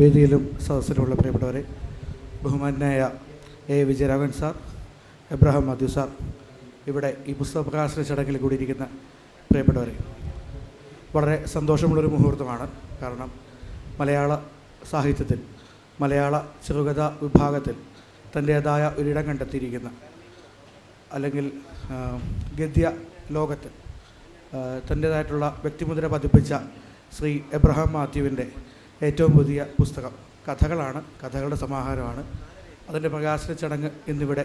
വേദിയിലും സദസ്സിലുമുള്ള പ്രിയപ്പെട്ടവരെ ബഹുമാനായ A. Vijayaraghavan sir Abraham Mathew sir ഇവിടെ ഈ പുസ്തക പ്രകാശന ചടങ്ങിൽ കൂടിയിരിക്കുന്ന പ്രിയപ്പെട്ടവരെ വളരെ സന്തോഷമുള്ളൊരു മുഹൂർത്തമാണ്. കാരണം മലയാള സാഹിത്യത്തിൽ മലയാള ചെറുകഥ വിഭാഗത്തിൽ തന്റേതായ ഒരിടം കണ്ടെത്തിയിരിക്കുന്ന അല്ലെങ്കിൽ ഗദ്യ ലോകത്തിൽ തന്റേതായിട്ടുള്ള വ്യക്തിമുദ്ര പതിപ്പിച്ച ശ്രീ എബ്രഹാം മാത്യുവിന്റെ ഏറ്റവും പുതിയ പുസ്തകം. കഥകളാണ് കഥകളുടെ സമാഹാരമാണ്. അതിന്റെ പ്രകാശന ചടങ്ങ് ഇന്നിവിടെ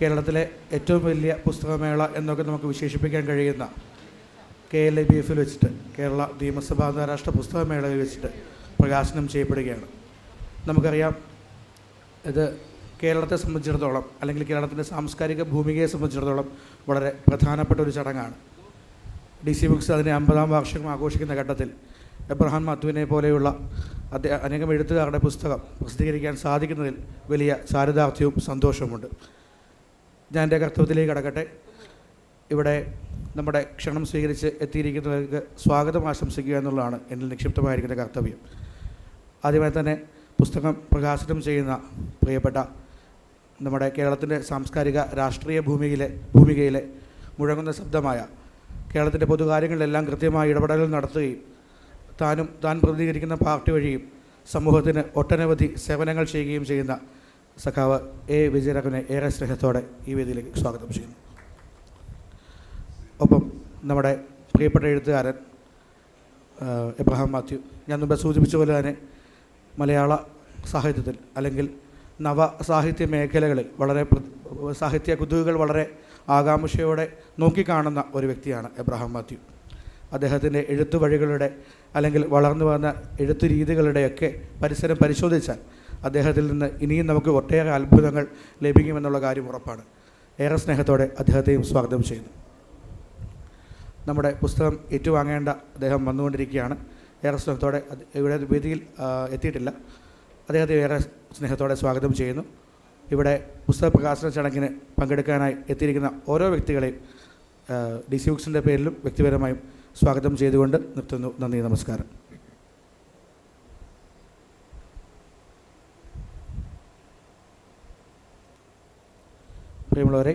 കേരളത്തിലെ ഏറ്റവും വലിയ പുസ്തകമേള എന്നൊക്കെ നമുക്ക് വിശേഷിപ്പിക്കാൻ കഴിയുന്ന കെ എൽ ഐ ബി എഫിൽ വെച്ചിട്ട് കേരള നിയമസഭാ അന്താരാഷ്ട്ര പുസ്തകമേളയിൽ വെച്ചിട്ട് പ്രകാശനം ചെയ്യപ്പെടുകയാണ്. നമുക്കറിയാം ഇത് കേരളത്തെ സംബന്ധിച്ചിടത്തോളം അല്ലെങ്കിൽ കേരളത്തിന്റെ സാംസ്കാരിക ഭൂമികയെ സംബന്ധിച്ചിടത്തോളം വളരെ പ്രധാനപ്പെട്ട ഒരു ചടങ്ങാണ്. ഡി സി ബുക്സ് അതിന്റെ അമ്പതാം വാർഷികം ആഘോഷിക്കുന്ന ഘട്ടത്തിൽ എബ്രഹാം മത്തുവിനെ പോലെയുള്ള അദ്ദേഹം അനേകം എഴുത്തുകാരുടെ പുസ്തകം പ്രസിദ്ധീകരിക്കാൻ സാധിക്കുന്നതിൽ വലിയ സാരഥാർത്ഥ്യവും സന്തോഷവുമുണ്ട്. ഞാൻ എന്റെ കർത്തവ്യത്തിലേക്ക് കടക്കട്ടെ. ഇവിടെ നമ്മുടെ ക്ഷണം സ്വീകരിച്ച് എത്തിയിരിക്കുന്നവർക്ക് സ്വാഗതം ആശംസിക്കുക എന്നുള്ളതാണ് എന്നിൽ നിക്ഷിപ്തമായിരിക്കുന്ന കർത്തവ്യം. ആദ്യമായി തന്നെ പുസ്തകം പ്രകാശനം ചെയ്യുന്ന പ്രിയപ്പെട്ട നമ്മുടെ കേരളത്തിന്റെ സാംസ്കാരിക രാഷ്ട്രീയ ഭൂമിയിലെ ഭൂമികയിലെ മുഴങ്ങുന്ന ശബ്ദമായ കേരളത്തിന്റെ പൊതുകാര്യങ്ങളിലെല്ലാം കൃത്യമായ ഇടപെടലുകൾ നടത്തുകയും താനും താൻ പ്രതികരിക്കുന്ന പാർട്ടി വഴിയും സമൂഹത്തിന് ഒട്ടനവധി സേവനങ്ങൾ ചെയ്യുകയും ചെയ്യുന്ന സഖാവ് എ വിജയരാഘവനെ ഏറെ സ്നേഹത്തോടെ ഈ വേദിയിലേക്ക് സ്വാഗതം ചെയ്യുന്നു. ഒപ്പം നമ്മുടെ പ്രിയപ്പെട്ട എഴുത്തുകാരൻ എബ്രഹാം മാത്യു. ഞാൻ മുമ്പ് സൂചിപ്പിച്ച പോലെ തന്നെ മലയാള സാഹിത്യത്തിൽ അല്ലെങ്കിൽ നവ സാഹിത്യ മേഖലകളിൽ വളരെ സാഹിത്യ കുതുകുകൾ വളരെ ആകാംക്ഷയോടെ നോക്കിക്കാണുന്ന ഒരു വ്യക്തിയാണ് എബ്രഹാം മാത്യു. അദ്ദേഹത്തിന്റെ എഴുത്തു വഴികളുടെ അല്ലെങ്കിൽ വളർന്നു വന്ന എഴുത്തു രീതികളുടെയൊക്കെ പരിസരം പരിശോധിച്ചാൽ അദ്ദേഹത്തിൽ നിന്ന് ഇനിയും നമുക്ക് ഒട്ടേറെ അത്ഭുതങ്ങൾ ലഭിക്കുമെന്നുള്ള കാര്യം ഉറപ്പാണ്. ഏറെ സ്നേഹത്തോടെ അദ്ദേഹത്തെയും സ്വാഗതം ചെയ്യുന്നു. നമ്മുടെ പുസ്തകം ഏറ്റുവാങ്ങേണ്ട അദ്ദേഹം വന്നുകൊണ്ടിരിക്കുകയാണ്. ഏറെ സ്നേഹത്തോടെ ഇവിടെ വേദിയിൽ എത്തിയിട്ടില്ല. അദ്ദേഹത്തെ ഏറെ സ്നേഹത്തോടെ സ്വാഗതം ചെയ്യുന്നു. ഇവിടെ പുസ്തക പ്രകാശന ചടങ്ങിന് പങ്കെടുക്കാനായി എത്തിയിരിക്കുന്ന ഓരോ വ്യക്തികളെയും ഡി സി ബുക്സിന്റെ പേരിലും വ്യക്തിപരമായും സ്വാഗതം ചെയ്തുകൊണ്ട് നിർത്തുന്നു. നന്ദി നമസ്കാരം. പ്രിയമുള്ളവരെ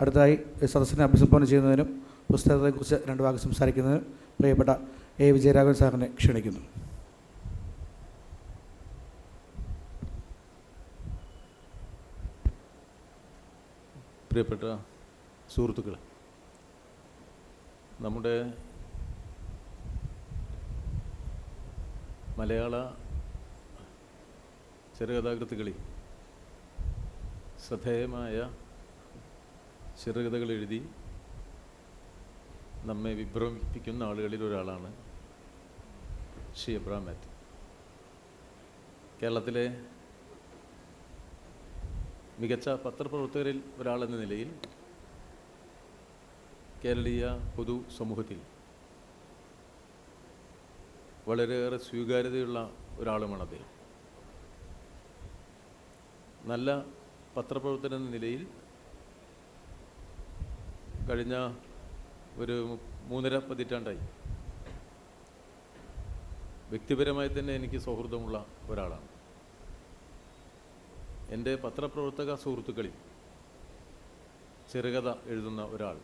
അടുത്തതായി സദസ്സിനെ അഭിസംബോധന ചെയ്യുന്നതിനും പുസ്തകത്തെക്കുറിച്ച് രണ്ട് വാക്ക് സംസാരിക്കുന്നതിനും പ്രിയപ്പെട്ട എ. വിജയരാഘവൻ സാറിനെ ക്ഷണിക്കുന്നു. പ്രിയപ്പെട്ട സുഹൃത്തുക്കളെ നമ്മുടെ മലയാള ചെറുകഥാകൃത്തുകളിൽ ശ്രദ്ധേയമായ ചെറുകഥകൾ എഴുതി നമ്മെ വിഭ്രമിപ്പിക്കുന്ന ആളുകളിൽ ഒരാളാണ് ശ്രീ എബ്രാം മാത്യു. കേരളത്തിലെ മികച്ച പത്രപ്രവർത്തകരിൽ ഒരാളെന്ന നിലയിൽ കേരളീയ പൊതു സമൂഹത്തിൽ വളരെയേറെ സ്വീകാര്യതയുള്ള ഒരാളുമാണ് അദ്ദേഹം. നല്ല പത്രപ്രവർത്തന നിലയിൽ കഴിഞ്ഞ ഒരു മൂന്നര പതിറ്റാണ്ടായി. വ്യക്തിപരമായി തന്നെ എനിക്ക് സൗഹൃദമുള്ള ഒരാളാണ്. എന്റെ പത്രപ്രവർത്തക സുഹൃത്തുക്കളിൽ ചെറുകഥ എഴുതുന്ന ഒരാൾ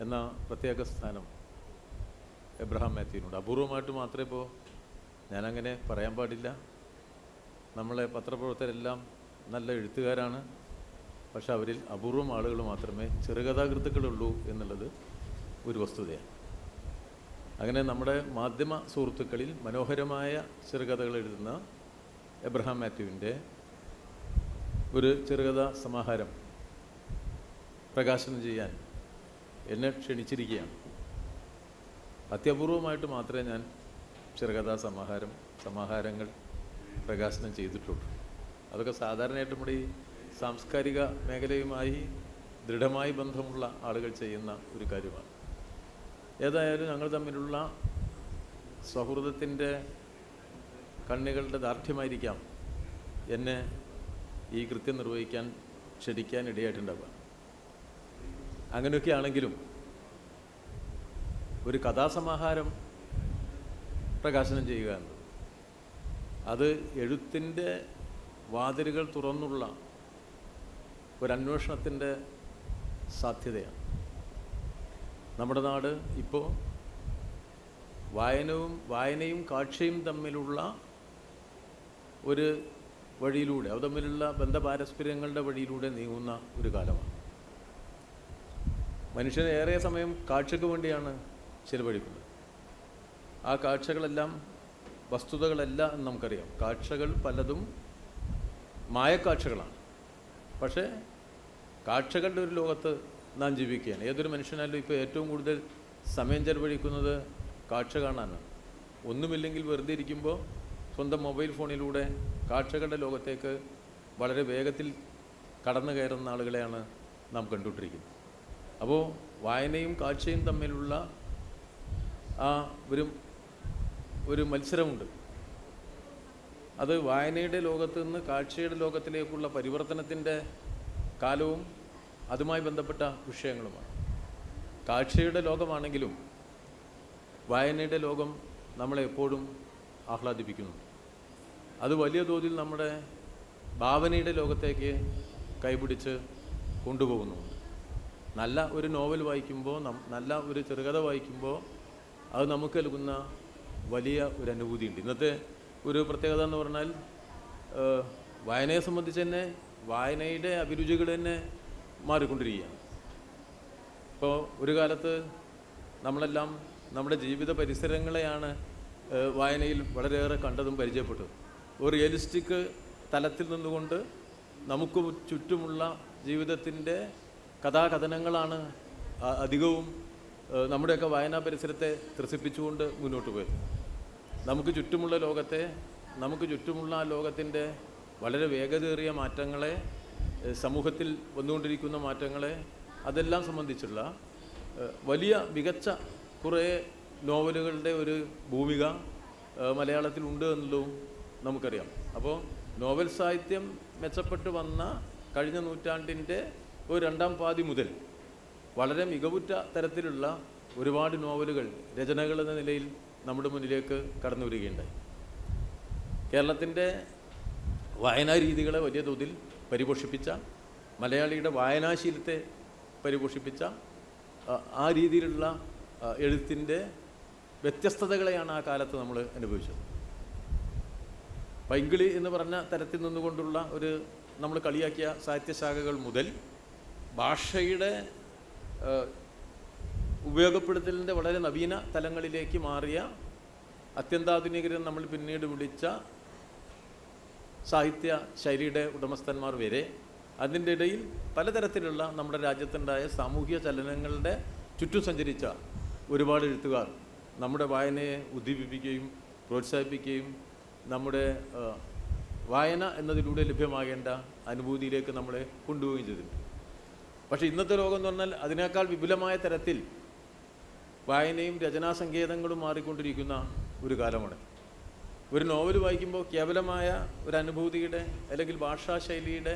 എന്ന പ്രത്യേക സ്ഥാനം എബ്രഹാം മാത്യുവിനുണ്ട് അപൂർവമായിട്ട് മാത്രമേ ഇപ്പോൾ ഞാനങ്ങനെ പറയാൻ പാടില്ല. നമ്മളെ പത്രപ്രവർത്തകരെല്ലാം നല്ല എഴുത്തുകാരാണ്. പക്ഷെ അവരിൽ അപൂർവം ആളുകൾ മാത്രമേ ചെറുകഥാകൃത്തുക്കളുള്ളൂ എന്നുള്ളത് ഒരു വസ്തുതയാണ്. അങ്ങനെ നമ്മുടെ മാധ്യമ സുഹൃത്തുക്കളിൽ മനോഹരമായ ചെറുകഥകൾ എഴുതുന്ന എബ്രഹാം മാത്യുവിന്റെ ഒരു ചെറുകഥ സമാഹാരം പ്രകാശനം ചെയ്യാൻ എന്നെ ക്ഷണിച്ചിരിക്കുകയാണ്. അത്യപൂർവമായിട്ട് മാത്രമേ ഞാൻ ചെറുകഥാ സമാഹാരം സമാഹാരങ്ങൾ പ്രകാശനം ചെയ്തിട്ടുള്ളൂ. അതൊക്കെ സാധാരണയായിട്ട് നമ്മുടെ ഈ സാംസ്കാരിക മേഖലയുമായി ദൃഢമായി ബന്ധമുള്ള ആളുകൾ ചെയ്യുന്ന ഒരു കാര്യമാണ്. ഏതായാലും ഞങ്ങൾ തമ്മിലുള്ള സൗഹൃദത്തിന്റെ കണ്ണുകളുടെ ദാർഢ്യമായിരിക്കാം എന്നെ ഈ കൃത്യം നിർവഹിക്കാൻ ക്ഷണിക്കാൻ ഇടയായിട്ടുണ്ടാവുക. അങ്ങനെയൊക്കെ ആണെങ്കിലും ഒരു കഥാസമാഹാരം പ്രകാശനം ചെയ്യുക എന്നത് അത് എഴുത്തിന്റെ വാതിലുകൾ തുറന്നുള്ള ഒരന്വേഷണത്തിന്റെ സാധ്യതയാണ്. നമ്മുടെ നാട് ഇപ്പോൾ വായനവും വായനയും കാഴ്ചയും തമ്മിലുള്ള ഒരു വഴിയിലൂടെ അത് തമ്മിലുള്ള ബന്ധപാരസ്പര്യങ്ങളുടെ വഴിയിലൂടെ നീങ്ങുന്ന ഒരു കാലമാണ്. മനുഷ്യൻ ഏറെ സമയം കാഴ്ചയ്ക്ക് വേണ്ടിയാണ് ചിലവഴിക്കുന്നത് ആ കാഴ്ചകളെല്ലാം വസ്തുതകളല്ല എന്ന് നമുക്കറിയാം. കാഴ്ചകൾ പലതും മായക്കാഴ്ചകളാണ്. പക്ഷേ കാഴ്ചകളുടെ ഒരു ലോകത്ത് നാം ജീവിക്കുകയാണ്. ഏതൊരു മനുഷ്യനായാലും ഇപ്പോൾ ഏറ്റവും കൂടുതൽ സമയം ചെലവഴിക്കുന്നത് കാഴ്ച കാണാനാണ്. ഒന്നുമില്ലെങ്കിൽ വെറുതെ ഇരിക്കുമ്പോൾ സ്വന്തം മൊബൈൽ ഫോണിലൂടെ കാഴ്ചകളുടെ ലോകത്തേക്ക് വളരെ വേഗത്തിൽ കടന്നു കയറുന്ന ആളുകളെയാണ് നാം കണ്ടുകൊണ്ടിരിക്കുന്നത്. അപ്പോൾ വായനയും കാഴ്ചയും തമ്മിലുള്ള ആ ഒരു ഒരു മത്സരമുണ്ട്. അത് വായനയുടെ ലോകത്ത് നിന്ന് കാഴ്ചയുടെ ലോകത്തിലേക്കുള്ള പരിവർത്തനത്തിന്റെ കാലവും അതുമായി ബന്ധപ്പെട്ട വിഷയങ്ങളുമാണ്. കാഴ്ചയുടെ ലോകമാണെങ്കിലും വായനയുടെ ലോകം നമ്മളെ എപ്പോഴും ആഹ്ലാദിപ്പിക്കുന്നുണ്ട്. അത് വലിയ തോതിൽ നമ്മുടെ ഭാവനയുടെ ലോകത്തേക്ക് കൈപിടിച്ച് കൊണ്ടുപോകുന്നുണ്ട്. നല്ല ഒരു നോവൽ വായിക്കുമ്പോൾ നല്ല ഒരു ചെറുകഥ വായിക്കുമ്പോൾ അത് നമുക്ക് നൽകുന്ന വലിയ ഒരു അനുഭൂതിയുണ്ട്. ഇന്നത്തെ ഒരു പ്രത്യേകത എന്ന് പറഞ്ഞാൽ വായനയെ സംബന്ധിച്ച് തന്നെ വായനയുടെ അഭിരുചികൾ തന്നെ മാറിക്കൊണ്ടിരിക്കുകയാണ്. ഇപ്പോൾ ഒരു കാലത്ത് നമ്മളെല്ലാം നമ്മുടെ ജീവിത പരിസരങ്ങളെയാണ് വായനയിൽ വളരെയേറെ കണ്ടതും പരിചയപ്പെട്ടതും. ഒരു റിയലിസ്റ്റിക് തലത്തിൽ നിന്നുകൊണ്ട് നമുക്ക് ചുറ്റുമുള്ള ജീവിതത്തിന്റെ കഥാകഥനങ്ങളാണ് അധികവും നമ്മുടെയൊക്കെ വായനാ പരിസരത്തെ ത്രസിപ്പിച്ചുകൊണ്ട് മുന്നോട്ട് പോയി. നമുക്ക് ചുറ്റുമുള്ള ലോകത്തെ നമുക്ക് ചുറ്റുമുള്ള ആ ലോകത്തിന്റെ വളരെ വേഗതയേറിയ മാറ്റങ്ങളെ സമൂഹത്തിൽ വന്നുകൊണ്ടിരിക്കുന്ന മാറ്റങ്ങളെ അതെല്ലാം സംബന്ധിച്ചുള്ള വലിയ മികച്ച കുറേ നോവലുകളുടെ ഒരു ഭൂമിക മലയാളത്തിലുണ്ട് എന്നുള്ളതും നമുക്കറിയാം. അപ്പോൾ നോവൽ സാഹിത്യം മെച്ചപ്പെട്ട് വന്ന കഴിഞ്ഞ നൂറ്റാണ്ടിന്റെ ഒരു രണ്ടാം പാതി മുതൽ വളരെ മികവുറ്റ തരത്തിലുള്ള ഒരുപാട് നോവലുകൾ രചനകൾ എന്ന നിലയിൽ നമ്മുടെ മുന്നിലേക്ക് കടന്നു വരികയുണ്ടായി. കേരളത്തിന്റെ വായനാ രീതികളെ വലിയ തോതിൽ പരിപോഷിപ്പിച്ച മലയാളിയുടെ വായനാശീലത്തെ പരിപോഷിപ്പിച്ച ആ, രീതിയിലുള്ള എഴുത്തിന്റെ വ്യത്യസ്തതകളെയാണ് ആ കാലത്ത് നമ്മൾ അനുഭവിച്ചത്. പൈങ്കിളി എന്ന് പറഞ്ഞ തരത്തിൽ നിന്നുകൊണ്ടുള്ള ഒരു നമ്മൾ കളിയാക്കിയ സാഹിത്യശാഖകൾ മുതൽ ഭാഷയുടെ ഉപയോഗപ്പെടുത്തലിന്റെ വളരെ നവീന തലങ്ങളിലേക്ക് മാറിയ അത്യന്താധുനികരെ നമ്മൾ പിന്നീട് വിളിച്ച സാഹിത്യ ശൈലിയുടെ ഉടമസ്ഥന്മാർ വരെ അതിന്റെ ഇടയിൽ പലതരത്തിലുള്ള നമ്മുടെ രാജ്യത്തുണ്ടായ സാമൂഹിക ചലനങ്ങളുടെ ചുറ്റും സഞ്ചരിച്ച ഒരുപാട് എഴുത്തുകാർ നമ്മുടെ വായനയെ ഉദ്ദീപിപ്പിക്കുകയും പ്രോത്സാഹിപ്പിക്കുകയും നമ്മുടെ വായന എന്നതിലൂടെ ലഭ്യമാകേണ്ട അനുഭൂതിയിലേക്ക് നമ്മളെ കൊണ്ടുപോവുകയും ചെയ്തിട്ടുണ്ട്. പക്ഷേ ഇന്നത്തെ ലോകം എന്ന് പറഞ്ഞാൽ അതിനേക്കാൾ വിപുലമായ തരത്തിൽ വായനയും രചനാസങ്കേതങ്ങളും മാറിക്കൊണ്ടിരിക്കുന്ന ഒരു കാലമാണ്. ഒരു നോവൽ വായിക്കുമ്പോൾ കേവലമായ ഒരു അനുഭൂതിയുടെ അല്ലെങ്കിൽ ഭാഷാശൈലിയുടെ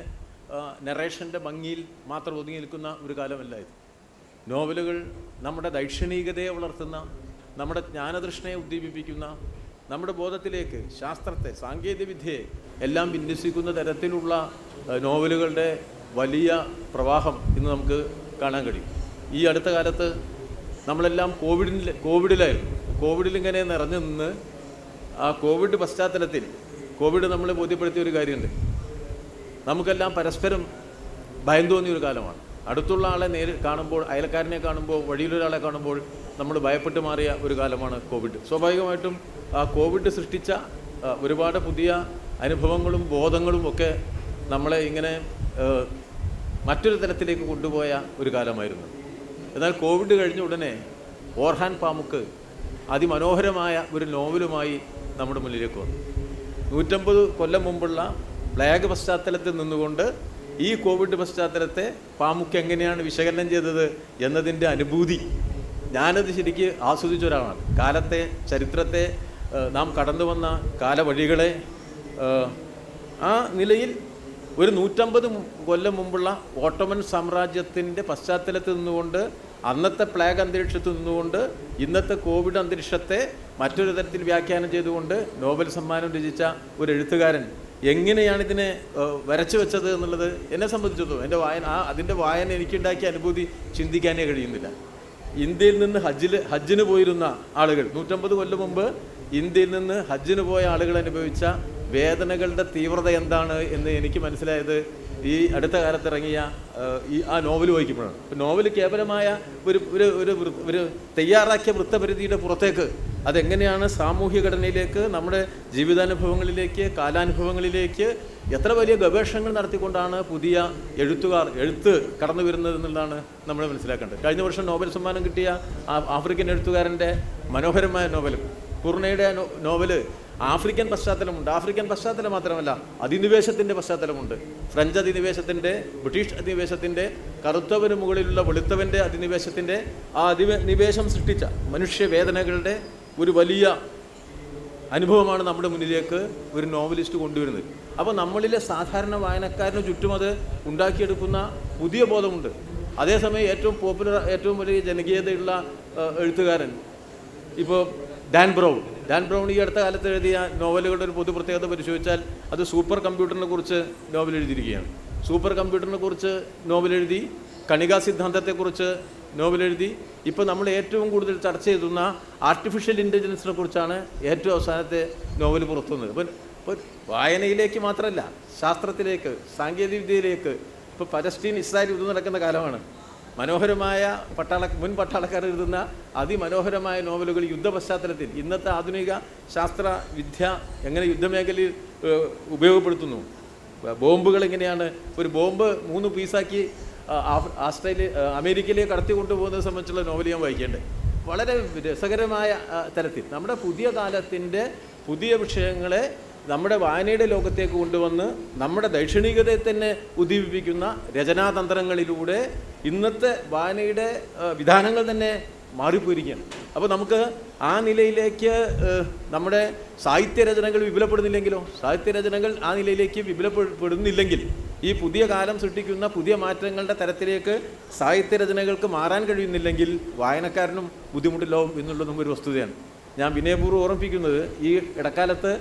നെറേഷന്റെ ഭംഗിയിൽ മാത്രം ഒതുങ്ങി നിൽക്കുന്ന ഒരു കാലമല്ല ഇത്. നോവലുകൾ നമ്മുടെ ദൈക്ഷണികതയെ വളർത്തുന്ന നമ്മുടെ ജ്ഞാനതൃഷ്ണയെ ഉദ്ദീപിപ്പിക്കുന്ന നമ്മുടെ ബോധത്തിലേക്ക് ശാസ്ത്രത്തെ സാങ്കേതികവിദ്യയെ എല്ലാം വിന്യസിക്കുന്ന തരത്തിലുള്ള നോവലുകളുടെ വലിയ പ്രവാഹം ഇന്ന് നമുക്ക് കാണാൻ കഴിയും. ഈ അടുത്ത കാലത്ത് നമ്മളെല്ലാം കോവിഡിൽ കോവിഡിലായിരുന്നു. കോവിഡിൽ ഇങ്ങനെ നിറഞ്ഞു നിന്ന് ആ കോവിഡ് പശ്ചാത്തലത്തിൽ കോവിഡ് നമ്മളെ ബോധ്യപ്പെടുത്തിയ ഒരു കാര്യമുണ്ട്. നമുക്കെല്ലാം പരസ്പരം ഭയം തോന്നിയ ഒരു കാലമാണ്. അടുത്തുള്ള ആളെ നേരി കാണുമ്പോൾ അയൽക്കാരനെ കാണുമ്പോൾ വഴിയിലൊരാളെ കാണുമ്പോൾ നമ്മൾ ഭയപ്പെട്ട് മാറിയ ഒരു കാലമാണ് കോവിഡ്. സ്വാഭാവികമായിട്ടും ആ കോവിഡ് സൃഷ്ടിച്ച ഒരുപാട് പുതിയ അനുഭവങ്ങളും ബോധങ്ങളും ഒക്കെ നമ്മളെ ഇങ്ങനെ മറ്റൊരു തലത്തിലേക്ക് കൊണ്ടുപോയ ഒരു കാലമായിരുന്നു. എന്നാൽ കോവിഡ് കഴിഞ്ഞ ഉടനെ ഓർഹാൻ പാമുക്ക് അതിമനോഹരമായ ഒരു നോവലുമായി നമ്മുടെ മുന്നിലേക്ക് വന്നു. നൂറ്റമ്പത് കൊല്ലം മുമ്പുള്ള പ്ലേഗ് പശ്ചാത്തലത്തിൽ നിന്നുകൊണ്ട് ഈ കോവിഡ് പശ്ചാത്തലത്തെ പാമുക്ക് എങ്ങനെയാണ് വിശകലനം ചെയ്തത് എന്നതിന്റെ അനുഭൂതി ഞാനത് ശരിക്ക് ആസ്വദിച്ച ഒരാളാണ്. കാലത്തെ ചരിത്രത്തെ നാം കടന്നു വന്ന കാലവഴികളെ ആ നിലയിൽ ഒരു നൂറ്റമ്പത് കൊല്ലം മുമ്പുള്ള ഓട്ടോമൻ സാമ്രാജ്യത്തിന്റെ പശ്ചാത്തലത്തിൽ നിന്നുകൊണ്ട് അന്നത്തെ പ്ലാഗ് അന്തരീക്ഷത്തിൽ നിന്നുകൊണ്ട് ഇന്നത്തെ കോവിഡ് അന്തരീക്ഷത്തെ മറ്റൊരു തരത്തിൽ വ്യാഖ്യാനം ചെയ്തുകൊണ്ട് നോബൽ സമ്മാനം രചിച്ച ഒരു എഴുത്തുകാരൻ എങ്ങനെയാണ് ഇതിനെ വരച്ചു വെച്ചത് എന്നുള്ളത് എന്നെ സംബന്ധിച്ചിടത്തോളം എന്റെ വായന ആ അതിന്റെ വായന എനിക്കുണ്ടാക്കിയ അനുഭൂതി ചിന്തിക്കാനേ കഴിയുന്നില്ല. ഇന്ത്യയിൽ നിന്ന് ഹജ്ജിൽ ഹജ്ജിന് പോയിരുന്ന ആളുകൾ നൂറ്റമ്പത് കൊല്ലം മുമ്പ് ഇന്ത്യയിൽ നിന്ന് ഹജ്ജിന് പോയ ആളുകൾ അനുഭവിച്ച വേദനകളുടെ തീവ്രത എന്താണ് എന്ന് എനിക്ക് മനസ്സിലായത് ഈ അടുത്ത കാലത്ത് ഇറങ്ങിയ ഈ ആ നോവൽ വായിക്കുമ്പോഴാണ്. നോവൽ കേവലമായ ഒരു ഒരു ഒരു ഒരു തയ്യാറാക്കിയ വൃത്തപരിധിയുടെ പുറത്തേക്ക് അതെങ്ങനെയാണ് സാമൂഹ്യ ഘടനയിലേക്ക് നമ്മുടെ ജീവിതാനുഭവങ്ങളിലേക്ക് കാലാനുഭവങ്ങളിലേക്ക് എത്ര വലിയ ഗവേഷണങ്ങൾ നടത്തിക്കൊണ്ടാണ് പുതിയ എഴുത്തുകാർ എഴുത്ത് കടന്നു വരുന്നത് എന്നുള്ളതാണ് നമ്മൾ മനസ്സിലാക്കേണ്ടത്. കഴിഞ്ഞ വർഷം നോബൽ സമ്മാനം കിട്ടിയ ആഫ്രിക്കൻ എഴുത്തുകാരന്റെ മനോഹരമായ നോവലും പൂർണയുടെ നോവൽ ആഫ്രിക്കൻ പശ്ചാത്തലമുണ്ട്. ആഫ്രിക്കൻ പശ്ചാത്തലം മാത്രമല്ല അധിനിവേശത്തിന്റെ പശ്ചാത്തലമുണ്ട്. ഫ്രഞ്ച് അധിനിവേശത്തിന്റെ ബ്രിട്ടീഷ് അധിനിവേശത്തിന്റെ കറുത്തവന് മുകളിലുള്ള വെളുത്തവന്റെ അധിനിവേശത്തിന്റെ ആ അധിനിവേശം സൃഷ്ടിച്ച മനുഷ്യവേദനകളുടെ ഒരു വലിയ അനുഭവമാണ് നമ്മുടെ മുന്നിലേക്ക് ഒരു നോവലിസ്റ്റ് കൊണ്ടുവരുന്നത്. അപ്പോൾ നമ്മളിലെ സാധാരണ വായനക്കാരന് ചുറ്റും അത് ഉണ്ടാക്കിയെടുക്കുന്ന പുതിയ ബോധമുണ്ട്. അതേസമയം ഏറ്റവും പോപ്പുലർ ഏറ്റവും വലിയ ജനകീയതയുള്ള എഴുത്തുകാരൻ ഇപ്പോൾ ഡാൻ ബ്രൗൺ. ഡാൻ ബ്രൗൺ ഈ അടുത്ത കാലത്ത് എഴുതിയ നോവലുകളുടെ ഒരു പൊതു പ്രത്യേകത പരിശോധിച്ചാൽ അത് സൂപ്പർ കമ്പ്യൂട്ടറിനെ കുറിച്ച് നോവൽ എഴുതിയിരിക്കുകയാണ്. സൂപ്പർ കമ്പ്യൂട്ടറിനെ കുറിച്ച് നോവൽ എഴുതി കണികാ സിദ്ധാന്തത്തെക്കുറിച്ച് നോവൽ എഴുതി ഇപ്പോൾ നമ്മൾ ഏറ്റവും കൂടുതൽ ചർച്ച ചെയ്തുന്ന ആർട്ടിഫിഷ്യൽ ഇന്റലിജൻസിനെ കുറിച്ചാണ് ഏറ്റവും അവസാനത്തെ നോവൽ പുറത്തുനിന്നത് ഇപ്പം ഇപ്പോൾ വായനയിലേക്ക് മാത്രമല്ല ശാസ്ത്രത്തിലേക്ക് സാങ്കേതികവിദ്യയിലേക്ക് ഇപ്പോൾ പലസ്റ്റീൻ ഇസ്രായേൽ യുദ്ധം നടക്കുന്ന കാലമാണ്. മനോഹരമായ പട്ടാള മുൻ പട്ടാളക്കാർ എഴുതുന്ന അതിമനോഹരമായ നോവലുകൾ യുദ്ധ പശ്ചാത്തലത്തിൽ ഇന്നത്തെ ആധുനിക ശാസ്ത്ര വിദ്യ എങ്ങനെ യുദ്ധമേഖലയിൽ ഉപയോഗപ്പെടുത്തുന്നു? ബോംബുകൾ എങ്ങനെയാണ്? ഒരു ബോംബ് മൂന്ന് പീസാക്കി ആസ്ട്രേലിയ അമേരിക്കയിലേക്ക് കടത്തി കൊണ്ടുപോകുന്നത് സംബന്ധിച്ചുള്ള നോവൽ ഞാൻ വായിക്കേണ്ടത് വളരെ രസകരമായ തരത്തിൽ. നമ്മുടെ പുതിയ കാലത്തിന്റെ പുതിയ വിഷയങ്ങളെ നമ്മുടെ വായനയുടെ ലോകത്തേക്ക് കൊണ്ടുവന്ന് നമ്മുടെ ദൈക്ഷണികതയെ തന്നെ ഉദ്ദീപിപ്പിക്കുന്ന രചനാതന്ത്രങ്ങളിലൂടെ ഇന്നത്തെ വായനയുടെ വിധാനങ്ങൾ തന്നെ മാറിപ്പോയിരിക്കുകയാണ്. അപ്പോൾ നമുക്ക് ആ നിലയിലേക്ക് നമ്മുടെ സാഹിത്യരചനകൾ വിപുലപ്പെടുന്നില്ലെങ്കിലോ സാഹിത്യരചനകൾ ആ നിലയിലേക്ക് വിപുലപ്പെടുന്നില്ലെങ്കിൽ ഈ പുതിയ കാലം സൃഷ്ടിക്കുന്ന പുതിയ മാറ്റങ്ങളുടെ തരത്തിലേക്ക് സാഹിത്യരചനകൾക്ക് മാറാൻ കഴിയുന്നില്ലെങ്കിൽ വായനക്കാരനും ബുദ്ധിമുട്ടില്ലാവും എന്നുള്ളതും ഒരു വസ്തുതയാണ്. ഞാൻ വിനയപൂർവം ഓർമ്മിപ്പിക്കുന്നത് ഈ ഇടക്കാലത്ത്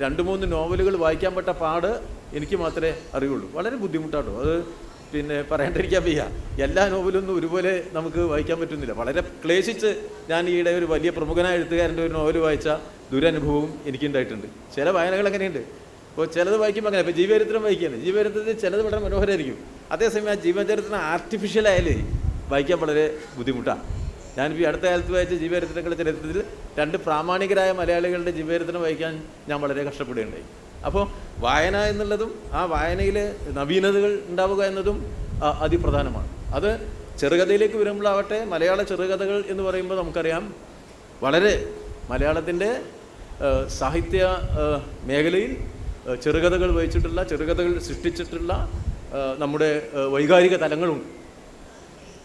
രണ്ട് മൂന്ന് നോവലുകൾ വായിക്കാൻ പറ്റ പാട് എനിക്ക് മാത്രമേ അറിയുള്ളൂ. വളരെ ബുദ്ധിമുട്ടാട്ടോ. അത് പിന്നെ പറയാണ്ടിരിക്കാൻ വയ്യ. എല്ലാ നോവലൊന്നും ഒരുപോലെ നമുക്ക് വായിക്കാൻ പറ്റുന്നില്ല. വളരെ ക്ലേശിച്ച് ഞാൻ ഈയിടെ ഒരു വലിയ പ്രമുഖനായ എഴുത്തുകാരന്റെ ഒരു നോവൽ വായിച്ച ദുരനുഭവവും എനിക്കുണ്ടായിട്ടുണ്ട് ചില വായനകൾ അങ്ങനെയുണ്ട്. ഇപ്പോൾ ചിലത് വായിക്കുമ്പോൾ അങ്ങനെ. ഇപ്പോൾ ജീവചരിത്രം വായിക്കുകയാണ്. ജീവചരിത്രത്തിൽ ചിലത് വളരെ മനോഹരമായിരിക്കും അതേസമയം ആ ജീവചരിത്രം ആർട്ടിഫിഷ്യലായാലേ വായിക്കാൻ വളരെ ബുദ്ധിമുട്ടാണ്. ഞാനിപ്പോൾ ഈ അടുത്ത കാലത്ത് വായിച്ച ജീവചരിത്രങ്ങളുടെ ചരിത്രത്തിൽ രണ്ട് പ്രാമാണികരായ മലയാളികളുടെ ജീവചരിത്രം വായിക്കാൻ ഞാൻ വളരെ കഷ്ടപ്പെടുകയുണ്ടായി. അപ്പോൾ വായന എന്നുള്ളതും ആ വായനയിൽ നവീനതകൾ ഉണ്ടാവുക എന്നതും അതിപ്രധാനമാണ്. അത് ചെറുകഥയിലേക്ക് വരുമ്പോഴാവട്ടെ മലയാള ചെറുകഥകൾ എന്ന് പറയുമ്പോൾ നമുക്കറിയാം വളരെ മലയാളത്തിന്റെ സാഹിത്യ മേഖലയിൽ ചെറുകഥകൾ വഹിച്ചിട്ടുള്ള ചെറുകഥകൾ സൃഷ്ടിച്ചിട്ടുള്ള നമ്മുടെ വൈകാരിക തലങ്ങളുണ്ട്.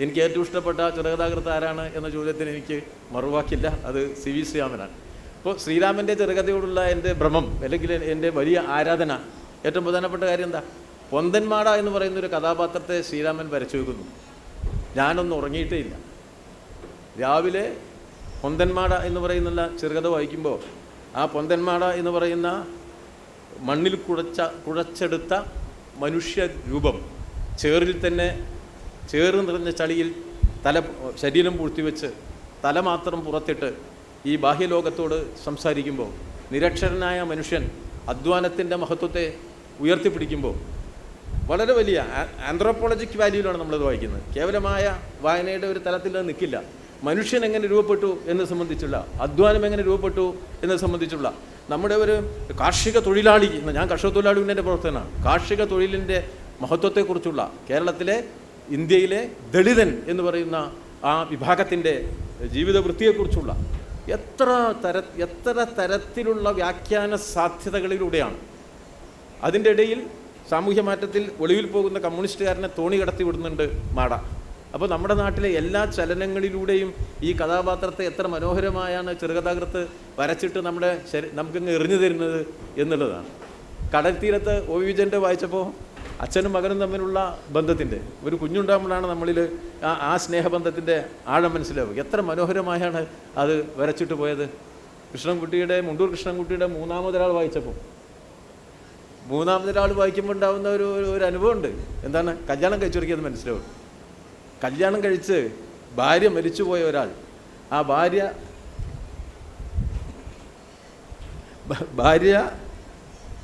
എനിക്ക് ഏറ്റവും ഇഷ്ടപ്പെട്ട ചെറുകഥാകൃത്ത് ആരാണ് എന്ന ചോദ്യത്തിന് എനിക്ക് മറുവാക്കില്ല. അത് സി വി ശ്രീരാമനാണ്. അപ്പോൾ ശ്രീരാമന്റെ ചെറുകഥയോടുള്ള എന്റെ ഭ്രമം അല്ലെങ്കിൽ എന്റെ വലിയ ആരാധന ഏറ്റവും പ്രധാനപ്പെട്ട കാര്യം എന്താ? പൊന്തന്മാട എന്ന് പറയുന്ന ഒരു കഥാപാത്രത്തെ ശ്രീരാമൻ വരച്ചു വെക്കുന്നു ഞാനൊന്നും ഉറങ്ങിയിട്ടേ ഇല്ല. രാവിലെ പൊന്തന്മാട എന്ന് പറയുന്ന ചെറുകഥ വായിക്കുമ്പോൾ ആ പൊന്തന്മാട എന്ന് പറയുന്ന മണ്ണിൽ കുഴച്ച കുഴച്ചെടുത്ത മനുഷ്യ രൂപം ചേറിൽ തന്നെ ചേറ് നിറഞ്ഞ ചളിയിൽ തല ശരീരം പൂഴ്ത്തിവെച്ച് തല മാത്രം പുറത്തിട്ട് ഈ ബാഹ്യലോകത്തോട് സംസാരിക്കുമ്പോൾ നിരക്ഷരനായ മനുഷ്യൻ അധ്വാനത്തിന്റെ മഹത്വത്തെ ഉയർത്തിപ്പിടിക്കുമ്പോൾ വളരെ വലിയ ആന്ത്രോപോളജിക് വാല്യൂലാണ് നമ്മളത് വായിക്കുന്നത്. കേവലമായ വായനയുടെ ഒരു തലത്തിൽ അത് നിൽക്കില്ല. മനുഷ്യൻ എങ്ങനെ രൂപപ്പെട്ടു എന്ന് സംബന്ധിച്ചുള്ള അധ്വാനം എങ്ങനെ രൂപപ്പെട്ടു എന്ന് സംബന്ധിച്ചുള്ള നമ്മുടെ ഒരു കാർഷിക തൊഴിലാളി ഞാൻ കർഷക തൊഴിലാളി യൂണിയന്റെ പ്രവർത്തനമാണ് കാർഷിക തൊഴിലിന്റെ മഹത്വത്തെക്കുറിച്ചുള്ള കേരളത്തിലെ ഇന്ത്യയിലെ ദളിതൻ എന്ന് പറയുന്ന ആ വിഭാഗത്തിന്റെ ജീവിത വൃത്തിയെക്കുറിച്ചുള്ള എത്ര തര എത്ര തരത്തിലുള്ള വ്യാഖ്യാന സാധ്യതകളിലൂടെയാണ്. അതിന്റെ ഇടയിൽ സാമൂഹ്യ മാറ്റത്തിൽ ഒളിവിൽ പോകുന്ന കമ്മ്യൂണിസ്റ്റുകാരനെ തോണി കടത്തി വിടുന്നുണ്ട് മാട അപ്പോൾ നമ്മുടെ നാട്ടിലെ എല്ലാ ചലനങ്ങളിലൂടെയും ഈ കഥാപാത്രത്തെ എത്ര മനോഹരമായാണ് ചെറുകഥാകൃത്ത് വരച്ചിട്ട് നമ്മുടെ നമുക്കങ്ങ് എറിഞ്ഞു തരുന്നത് എന്നുള്ളതാണ്. കടൽ തീരത്ത് ഒ വിജന്റെ വായിച്ചപ്പോൾ അച്ഛനും മകനും തമ്മിലുള്ള ബന്ധത്തിന്റെ ഒരു കുഞ്ഞുണ്ടാകുമ്പോഴാണ് നമ്മളിൽ ആ ആ സ്നേഹബന്ധത്തിന്റെ ആഴം മനസ്സിലാവുക. എത്ര മനോഹരമായാണ് അത് വരച്ചിട്ട് പോയത്. കൃഷ്ണൻകുട്ടിയുടെ മുണ്ടൂർ കൃഷ്ണൻകുട്ടിയുടെ മൂന്നാമതൊരാൾ വായിച്ചപ്പോൾ. മൂന്നാമതൊരാൾ വായിക്കുമ്പോൾ ഉണ്ടാകുന്ന ഒരു ഒരു- അനുഭവമുണ്ട്. എന്താണ്? കല്യാണം കഴിച്ചൊരുക്കിയത് മനസ്സിലാവും. കല്യാണം കഴിച്ച് ഭാര്യ മരിച്ചുപോയ ഒരാൾ. ആ ഭാര്യ ഭാര്യ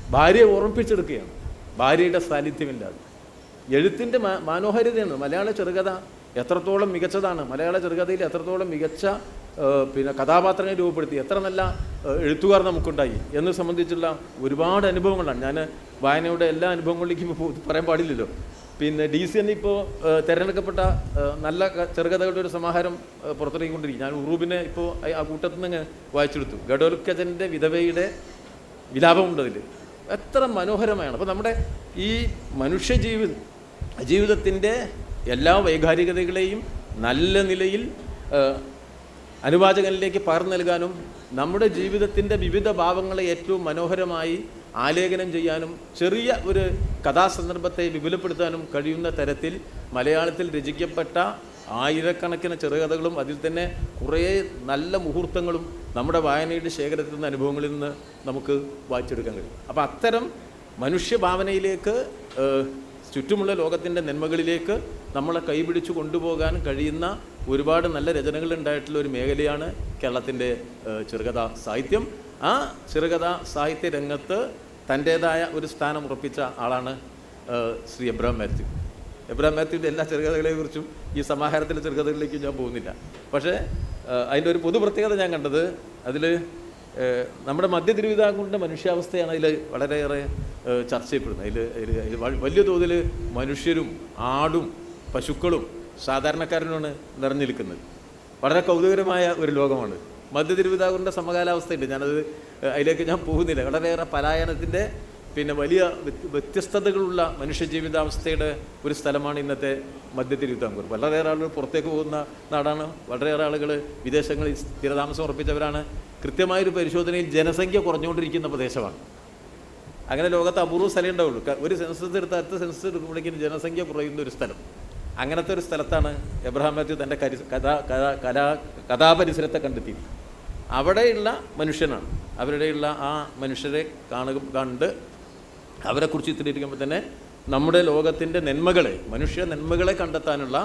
ഭാര്യയെ ഓർമ്മിപ്പിച്ചെടുക്കുകയാണ്. ഭാര്യയുടെ സാന്നിധ്യമില്ലാതെ എഴുത്തിന്റെ മനോഹാരിതയാണ് മലയാള ചെറുകഥ എത്രത്തോളം മികച്ചതാണ് മലയാള ചെറുകഥയിൽ എത്രത്തോളം മികച്ച പിന്നെ കഥാപാത്രങ്ങൾ രൂപപ്പെടുത്തി എത്ര നല്ല എഴുത്തുകാർ നമുക്കുണ്ടായി എന്ന് സംബന്ധിച്ചുള്ള ഒരുപാട് അനുഭവങ്ങളാണ്. ഞാൻ വായനയുടെ എല്ലാ അനുഭവങ്ങളിലേക്കും പറയാൻ പാടില്ലല്ലോ. പിന്നെ ഡി സി തന്നെ ഇപ്പോൾ തിരഞ്ഞെടുക്കപ്പെട്ട നല്ല ചെറുകഥകളുടെ ഒരു സമാഹാരം പുറത്തിറങ്ങിക്കൊണ്ടിരിക്കും ഞാൻ ഉറൂബിനെ ഇപ്പോൾ ആ കൂട്ടത്തിൽ നിന്ന് വായിച്ചെടുത്തു. ഗഡോൽക്കജന്റെ വിധവയുടെ വിലാപമുണ്ട് അതിൽ എത്ര മനോഹരമാണ്. അപ്പോൾ നമ്മുടെ ഈ മനുഷ്യ ജീവിത ജീവിതത്തിന്റെ എല്ലാ വൈകാരികതകളെയും നല്ല നിലയിൽ അനുവാചകനിലേക്ക് പകർന്നു നൽകാനും നമ്മുടെ ജീവിതത്തിന്റെ വിവിധ ഭാവങ്ങളെ ഏറ്റവും മനോഹരമായി ആലേഖനം ചെയ്യാനും ചെറിയ ഒരു കഥാസന്ദർഭത്തെ വിപുലപ്പെടുത്താനും കഴിയുന്ന തരത്തിൽ മലയാളത്തിൽ രചിക്കപ്പെട്ട ആയിരക്കണക്കിന് ചെറുകഥകളും അതിൽ തന്നെ കുറേ നല്ല മുഹൂർത്തങ്ങളും നമ്മുടെ വായനയുടെ ശേഖരത്തിൽ നിന്ന് അനുഭവങ്ങളിൽ നിന്ന് നമുക്ക് വായിച്ചെടുക്കാൻ കഴിയും. അപ്പോൾ അത്തരം മനുഷ്യഭാവനയിലേക്ക് ചുറ്റുമുള്ള ലോകത്തിന്റെ നന്മകളിലേക്ക് നമ്മളെ കൈപിടിച്ച് കൊണ്ടുപോകാൻ കഴിയുന്ന ഒരുപാട് നല്ല രചനകൾ ഉണ്ടായിട്ടുള്ള ഒരു മേഖലയാണ് കേരളത്തിന്റെ ചെറുകഥാ സാഹിത്യം. ആ ചെറുകഥാ സാഹിത്യ രംഗത്ത് തന്റേതായ ഒരു സ്ഥാനം ഉറപ്പിച്ച ആളാണ് ശ്രീ എബ്രഹാം മാത്യു. എബ്രഹാം മാത്യുവിന്റെ എല്ലാ ചെറുകഥകളെക്കുറിച്ചും ഈ സമാഹാരത്തിലെ ചെറുകഥകളിലേക്കും ഞാൻ പോകുന്നില്ല. പക്ഷേ അതിന്റെ ഒരു പൊതു പ്രത്യേകത ഞാൻ കണ്ടത് അതിൽ നമ്മുടെ മധ്യ തിരുവിതാംകൂറിന്റെ മനുഷ്യാവസ്ഥയാണ് അതിൽ വളരെയേറെ ചർച്ച ചെയ്യപ്പെടുന്നത്. അതിൽ അതിൽ വലിയ തോതിൽ മനുഷ്യരും ആടും പശുക്കളും സാധാരണക്കാരനുമാണ് നിറഞ്ഞു നിൽക്കുന്നത്. വളരെ കൗതുകരമായ ഒരു ലോകമാണ്. മധ്യ തിരുവിതാംകൂറിന്റെ സമകാലാവസ്ഥയുണ്ട്. ഞാനത് അതിലേക്ക് ഞാൻ പോകുന്നില്ല. വളരെയേറെ പലായനത്തിന്റെ പിന്നെ വലിയ വ്യത്യസ്തതകളുള്ള മനുഷ്യ ജീവിതാവസ്ഥയുടെ ഒരു സ്ഥലമാണ് ഇന്നത്തെ മധ്യ തിരുവിതാംകൂർ വളരെയേറെ ആളുകൾ പുറത്തേക്ക് പോകുന്ന നാടാണ്. വളരെയേറെ ആളുകൾ വിദേശങ്ങളിൽ സ്ഥിരതാമസം ഉറപ്പിച്ചവരാണ്. കൃത്യമായൊരു പരിശോധനയിൽ ജനസംഖ്യ കുറഞ്ഞുകൊണ്ടിരിക്കുന്ന പ്രദേശമാണ്. അങ്ങനെ ലോകത്ത് അപൂർവ സ്ഥലം ഉണ്ടാവുള്ളൂ. ഒരു സെൻസസ് എടുത്ത് അടുത്ത സെൻസസ് എടുക്കുമ്പോഴേക്കും ജനസംഖ്യ കുറയുന്ന ഒരു സ്ഥലം. അങ്ങനത്തെ ഒരു സ്ഥലത്താണ് എബ്രഹാം മാത്യു തന്റെ കരി കഥാ കഥാ കലാ കഥാപരിസരത്തെ കണ്ടെത്തിയത്. അവിടെയുള്ള മനുഷ്യനാണ്. അവരുടെയുള്ള ആ മനുഷ്യരെ കാണുക കണ്ട് അവരെക്കുറിച്ച് ഇത്തിരിയിരിക്കുമ്പോൾ തന്നെ നമ്മുടെ ലോകത്തിന്റെ നന്മകളെ മനുഷ്യ നന്മകളെ കണ്ടെത്താനുള്ള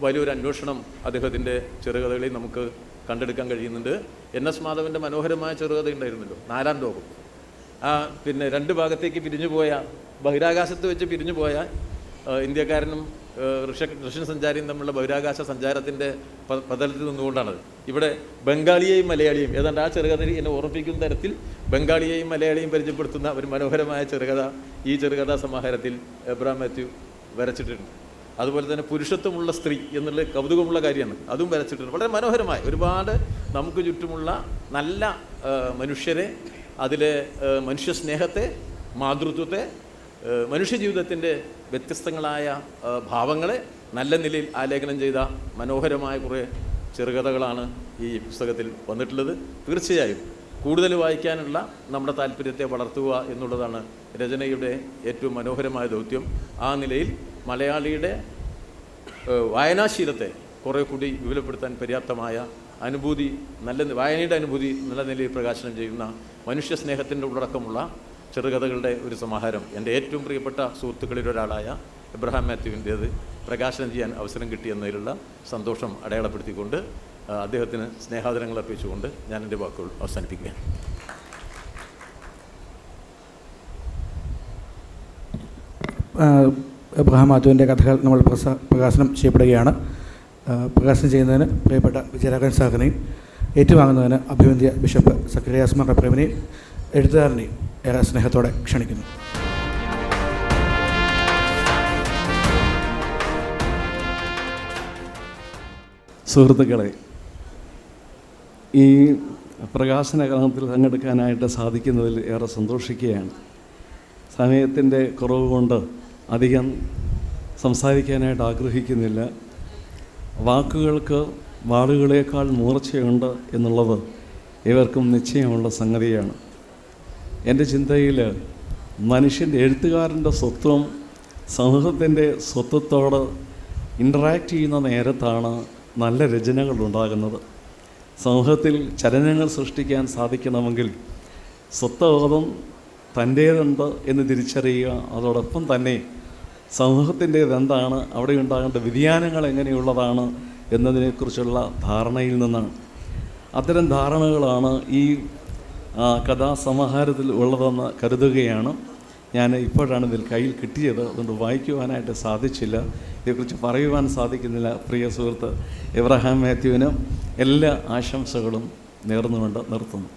വലിയൊരു അന്വേഷണം അദ്ദേഹത്തിന്റെ ചെറുകഥകളിൽ നമുക്ക് കണ്ടെടുക്കാൻ കഴിയുന്നുണ്ട്. എൻ എസ് മാധവന്റെ മനോഹരമായ ചെറുകഥ ഉണ്ടായിരുന്നല്ലോ നാലാം ലോകം. ആ പിന്നെ രണ്ട് ഭാഗത്തേക്ക് പിരിഞ്ഞു പോയ ബഹിരാകാശത്ത് വെച്ച് പിരിഞ്ഞു പോയ ഇന്ത്യക്കാരനും ഋഷ റഷ്യൻ സഞ്ചാരിയും തമ്മിലുള്ള ബഹിരാകാശ സഞ്ചാരത്തിന്റെ പതലത്തിൽ നിന്നുകൊണ്ടാണത് ഇവിടെ ബംഗാളിയെയും മലയാളിയും ഏതാണ്ട് ആ ചെറുകഥ എന്നെ ഓർമ്മിപ്പിക്കുന്ന തരത്തിൽ ബംഗാളിയെയും മലയാളിയും പരിചയപ്പെടുത്തുന്ന ഒരു മനോഹരമായ ചെറുകഥ ഈ ചെറുകഥാ സമാഹാരത്തിൽ എബ്രാം മാത്യു വരച്ചിട്ടുണ്ട്. അതുപോലെ തന്നെ പുരുഷത്വമുള്ള സ്ത്രീ എന്നുള്ള കൗതുകമുള്ള കാര്യമാണ്. അതും വരച്ചിട്ടുണ്ട്. വളരെ മനോഹരമായി. ഒരുപാട് നമുക്ക് ചുറ്റുമുള്ള നല്ല മനുഷ്യരെ അതിലെ മനുഷ്യ സ്നേഹത്തെ മാതൃത്വത്തെ മനുഷ്യ മനുഷ്യജീവിതത്തിന്റെ വ്യത്യസ്തങ്ങളായ ഭാവങ്ങളെ നല്ല നിലയിൽ ആലേഖനം ചെയ്ത മനോഹരമായ കുറേ ചെറുകഥകളാണ് ഈ പുസ്തകത്തിൽ വന്നിട്ടുള്ളത്. തീർച്ചയായും കൂടുതൽ വായിക്കാനുള്ള നമ്മുടെ താല്പര്യത്തെ വളർത്തുക എന്നുള്ളതാണ് രചനയുടെ ഏറ്റവും മനോഹരമായ ദൗത്യം. ആ നിലയിൽ മലയാളിയുടെ വായനാശീലത്തെ കുറേ കൂടി വിപുലപ്പെടുത്താൻ പര്യാപ്തമായ അനുഭൂതി നല്ല വായനയുടെ അനുഭൂതി നല്ല നിലയിൽ പ്രകാശനം ചെയ്യുന്ന മനുഷ്യ സ്നേഹത്തിന്റെ ഉള്ളടക്കമുള്ള ചെറുകഥകളുടെ ഒരു സമാഹാരം. എന്റെ ഏറ്റവും പ്രിയപ്പെട്ട സുഹൃത്തുക്കളിൽ ഒരാളായ എബ്രഹാം മാത്യുവിന്റേത് പ്രകാശനം ചെയ്യാൻ അവസരം കിട്ടിയെന്നതിലുള്ള സന്തോഷം അടയാളപ്പെടുത്തിക്കൊണ്ട് അദ്ദേഹത്തിന് സ്നേഹാദരങ്ങൾ അർപ്പിച്ചുകൊണ്ട് ഞാൻ എന്റെ വാക്കുകൾ അവസാനിപ്പിക്കുകയാണ്. എബ്രഹാം മാത്യുവിന്റെ കഥകൾ നമ്മൾ പ്രകാശനം ചെയ്യപ്പെടുകയാണ്. പ്രകാശനം ചെയ്യുന്നതിന് പ്രിയപ്പെട്ട വിജയരാഘവൻ സാഹനെയും ഏറ്റുവാങ്ങുന്നതിന് അഭിവന്ധ്യ ബിഷപ്പ് സക്രിയാസ് മാർ പ്രേമിനെയും എഴുത്തുകാരനെയും ഏറെ സ്നേഹത്തോടെ ക്ഷണിക്കുന്നു. സുഹൃത്തുക്കളെ ഈ പ്രകാശന ഗ്രഹത്തിൽ പങ്കെടുക്കാനായിട്ട് സാധിക്കുന്നതിൽ ഏറെ സന്തോഷിക്കുകയാണ്. സമയത്തിന്റെ കുറവ് കൊണ്ട് അധികം സംസാരിക്കാനായിട്ട് ആഗ്രഹിക്കുന്നില്ല. വാക്കുകൾക്ക് വാളുകളേക്കാൾ മൂർച്ചയുണ്ട് എന്നുള്ളത് ഇവർക്കും നിശ്ചയമുള്ള സംഗതിയാണ്. എന്റെ ചിന്തയിൽ മനുഷ്യന്റെ എഴുത്തുകാരന്റെ സ്വത്വം സമൂഹത്തിന്റെ സ്വത്വത്തോട് ഇൻട്രാക്ട് ചെയ്യുന്ന നേരത്താണ് നല്ല രചനകൾ ഉണ്ടാകുന്നത്. സമൂഹത്തിൽ ചലനങ്ങൾ സൃഷ്ടിക്കാൻ സാധിക്കണമെങ്കിൽ സ്വത്വബോധം തന്റേതുണ്ട് എന്ന് തിരിച്ചറിയുക അതോടൊപ്പം തന്നെ സമൂഹത്തിന്റേതെന്താണ് അവിടെ ഉണ്ടാകേണ്ട വ്യതിയാനങ്ങൾ എങ്ങനെയുള്ളതാണ് എന്നതിനെക്കുറിച്ചുള്ള ധാരണയിൽ നിന്നാണ്. അത്തരം ധാരണകളാണ് ഈ കഥാസമാഹാരത്തിൽ ഉള്ളതെന്ന് കരുതുകയാണ്. ഞാൻ ഇപ്പോഴാണ് ഇതിൽ കയ്യിൽ കിട്ടിയത്. അതുകൊണ്ട് വായിക്കുവാനായിട്ട് സാധിച്ചില്ല. ഇതേക്കുറിച്ച് പറയുവാൻ സാധിക്കുന്നില്ല. പ്രിയ സുഹൃത്ത് എബ്രഹാം മാത്യുവിനും എല്ലാ ആശംസകളും നേർന്നുകൊണ്ട് നിർത്തുന്നു.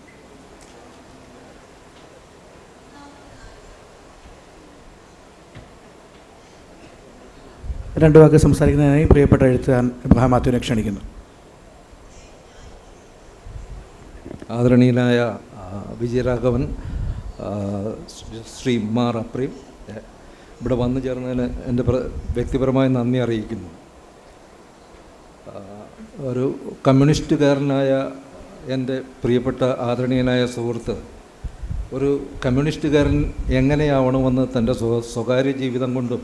രണ്ട് വാക്ക് സംസാരിക്കുന്നതിനായി പ്രിയപ്പെട്ട എഴുത്തുകാരൻ എബ്രഹാം മാത്യുവിനെ ക്ഷണിക്കുന്നു. ആദരണീയനായ വിജയരാഘവൻ ശ്രീ മാർ അപ്രീം ഇവിടെ വന്നു ചേർന്നതിന് എന്റെ പ്ര- വ്യക്തിപരമായ നന്ദി അറിയിക്കുന്നു. ഒരു കമ്മ്യൂണിസ്റ്റുകാരനായ എന്റെ പ്രിയപ്പെട്ട ആദരണീയനായ സുഹൃത്ത് ഒരു കമ്മ്യൂണിസ്റ്റുകാരൻ എങ്ങനെയാവണമെന്ന് തന്റെ സ്വ സ്വകാര്യ ജീവിതം കൊണ്ടും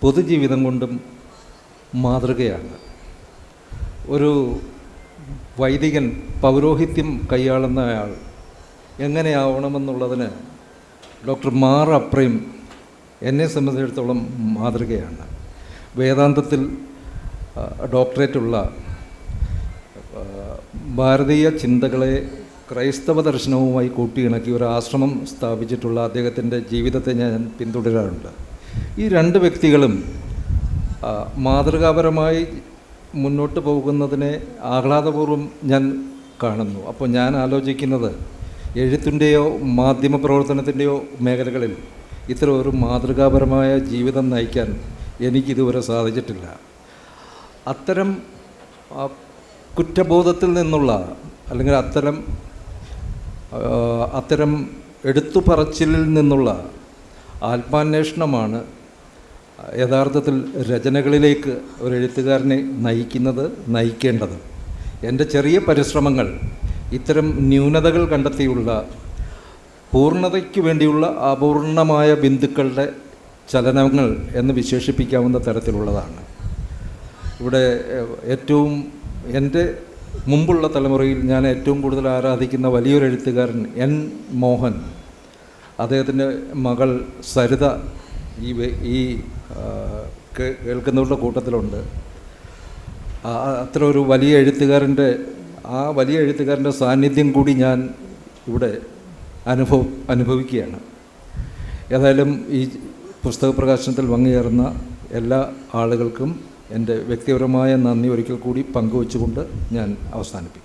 പൊതുജീവിതം കൊണ്ടും മാതൃകയാണ്. ഒരു വൈദികൻ പൗരോഹിത്യം കൈയാളുന്ന ആൾ എങ്ങനെയാവണമെന്നുള്ളതിന് ഡോക്ടർ മാർ അപ്രയും എന്നെ സംബന്ധിച്ചിടത്തോളം മാതൃകയാണ്. വേദാന്തത്തിൽ ഡോക്ടറേറ്റ് ഡോക്ടറേറ്റുള്ള ഭാരതീയ ചിന്തകളെ ക്രൈസ്തവ ദർശനവുമായി കൂട്ടിയിണക്കി ഒരു ആശ്രമം സ്ഥാപിച്ചിട്ടുള്ള അദ്ദേഹത്തിന്റെ ജീവിതത്തെ ഞാൻ പിന്തുടരാറുണ്ട്. ഈ രണ്ട് വ്യക്തികളും മാതൃകാപരമായി മുന്നോട്ട് പോകുന്നതിനെ ആഹ്ലാദപൂർവം ഞാൻ കാണുന്നു. അപ്പോൾ ഞാൻ ആലോചിക്കുന്നത് എഴുത്തിന്റെയോ മാധ്യമ പ്രവർത്തനത്തിന്റെയോ മേഖലകളിൽ ഇത്ര ഒരു മാതൃകാപരമായ ജീവിതം നയിക്കാൻ എനിക്കിതുവരെ സാധിച്ചിട്ടില്ല. അത്തരം കുറ്റബോധത്തിൽ നിന്നുള്ള അല്ലെങ്കിൽ അത്തരം അത്തരം അത്തരം എടുത്തുപറച്ചിലിൽ നിന്നുള്ള ആത്മാന്വേഷണമാണ് യഥാർത്ഥത്തിൽ രചനകളിലേക്ക് ഒരു എഴുത്തുകാരനെ നയിക്കുന്നത് നയിക്കേണ്ടത്. എന്റെ ചെറിയ പരിശ്രമങ്ങൾ ഇത്തരം ന്യൂനതകൾ കണ്ടെത്തിയുള്ള പൂർണതയ്ക്ക് വേണ്ടിയുള്ള അപൂർണമായ ബിന്ദുക്കളുടെ ചലനങ്ങൾ എന്ന് വിശേഷിപ്പിക്കാവുന്ന തരത്തിലുള്ളതാണ്. ഇവിടെ ഏറ്റവും എന്റെ മുമ്പുള്ള തലമുറയിൽ ഞാൻ ഏറ്റവും കൂടുതൽ ആരാധിക്കുന്ന വലിയൊരു എഴുത്തുകാരൻ എൻ മോഹൻ. അദ്ദേഹത്തിന്റെ മകൾ സരിത ഈ ഈ കേൾക്കുന്നവരുടെ കൂട്ടത്തിലുണ്ട്. അത്ര ഒരു വലിയ എഴുത്തുകാരന്റെ ആ വലിയ എഴുത്തുകാരന്റെ സാന്നിധ്യം കൂടി ഞാൻ ഇവിടെ അനുഭവ അനുഭവിക്കുകയാണ്. ഏതായാലും ഈ പുസ്തക പ്രകാശനത്തിൽ വന്നുചേർന്ന എല്ലാ ആളുകൾക്കും എന്റെ വ്യക്തിപരമായ നന്ദി ഒരിക്കൽ കൂടി പങ്കുവച്ചുകൊണ്ട് ഞാൻ അവസാനിപ്പിക്കും